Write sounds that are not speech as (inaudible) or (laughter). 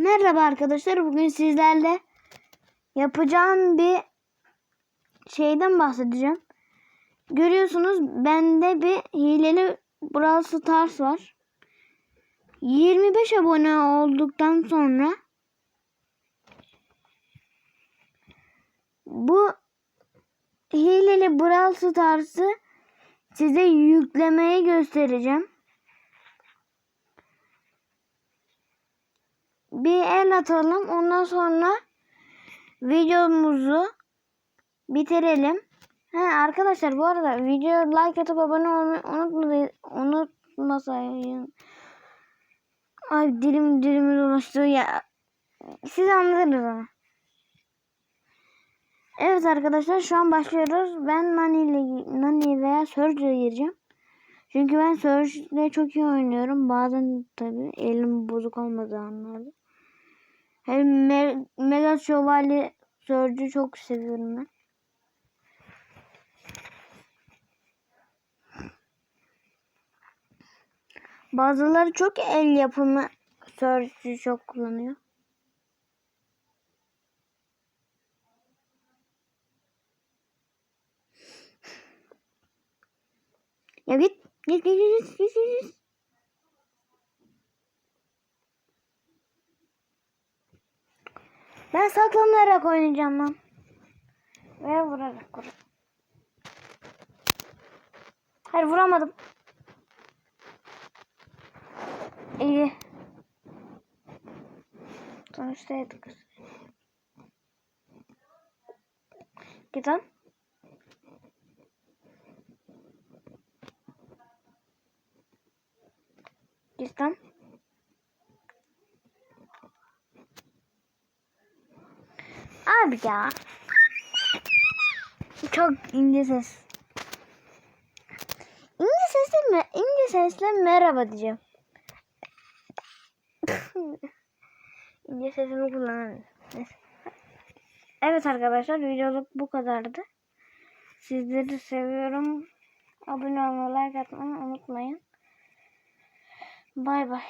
Merhaba arkadaşlar. Bugün sizlerle yapacağım bir şeyden bahsedeceğim. Görüyorsunuz bende bir hileli Brawl Stars var. 25 abone olduktan sonra bu hileli Brawl Stars'ı size yüklemeyi göstereceğim. El atalım. Ondan sonra videomuzu bitirelim. He arkadaşlar bu arada video like atıp abone olmayı unutmayın. Unutmasayın. Ay dilim dilimi dolaştı ya. Siz anladınız ama. Evet arkadaşlar şu an başlıyoruz. Ben Nani ile Nani veya Surge ile gireceğim. Çünkü ben Surge ile çok iyi oynuyorum. Bazen tabi elim bozuk olmadığı anlarda. Hem Me Mega Şövalye Surge'ü çok seviyorum ben. Bazıları çok el yapımı Surge'ü çok kullanıyor. Ya git git git git git. git. Ben saklanarak oynayacağım lan. Ve vurarak vur. Hayır vuramadım. İyi. Sonuçta yedik. Git lan. Git lan. Abi ya. Çok ince ses. İnce sesle mi? İnce sesle merhaba diyeceğim. (laughs) ince sesimi kullanamıyorum. Evet arkadaşlar videoluk bu kadardı. Sizleri seviyorum. Abone olmayı, like atmayı unutmayın. Bay bay.